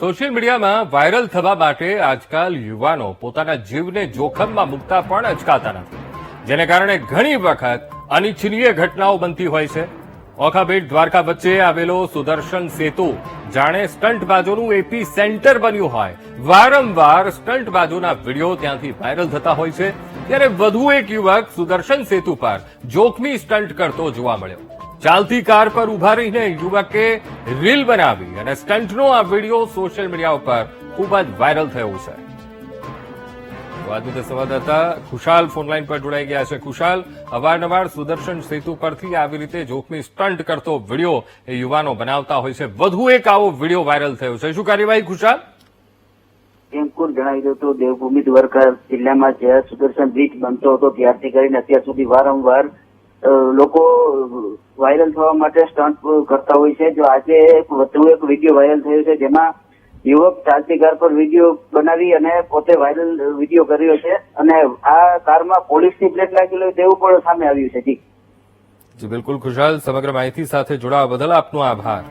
Social મીડિયામાં viral થવા માટે આજકાલ યુવાનો પોતાના જીવને જોખમમાં મૂકતા પણ અચકાતા નથી. જેને કારણે ઘણી વખત અનિચ્છનીય ઘટનાઓ બનતી હોય છે. ઓખાબેટ દ્વારકા વચ્ચે આવેલો સુદર્શન સેતુ, જાણે સ્ટંટબાજોનું એપી સેન્ટર બન્યું હોય. વારંવાર સ્ટંટબાજોના વીડિયો ત્યાંથી વાયરલ થતા હોય છે. ત્યારે વધુ એક યુવક સુદર્શન સેતુ પર જોખમી સ્ટંટ કરતો જોવા મળ્યો. ચાલતી કાર પર ઊભા રહીને યુવકે રીલ બનાવી અને સ્ટંટનો આ વીડિયો સોશિયલ મીડિયા ઉપર ખૂબ જ વાયરલ થયો છે. તો આજની તે સંવાદદાતા ખુશાલ ફોનલાઈન પર જોડાઈ ગયા છે. ખુશાલ, અવારનવાર સુદર્શન સેતુ પરથી આવી રીતે જોખમી સ્ટંટ કરતો વીડિયો એ યુવાનો બનાવતા હોય છે. વધુ એક આવો વીડિયો વાયરલ થયો છે. શું કાર્યવાહી, ખુશાલ? અંકુર જણાવી દઉં તો દેવભૂમિ દ્વારકા જિલ્લામાં જ્યાં સુદર્શન બ્રિજ બનતો હતો, ત્યારથી કરીને અત્યાર સુધી વારંવાર લોકો વાયરલ થવા માટે સ્ટન્ટ કરતા હોય છે. જો આજે એક વધુ એક વીડિયો વાયરલ થયો છે, જેમાં યુવક ચાલતી કાર પર વીડિયો બનાવી અને પોતે વાયરલ વીડિયો કર્યો છે. અને આ કારમાં પોલીસની પ્લેટ લાગેલી તેવું પણ સામે આવ્યું છે. જી, બિલકુલ ખુશાલ. સમગ્ર માહિતી સાથે જોડાવા બદલ આપનો આભાર.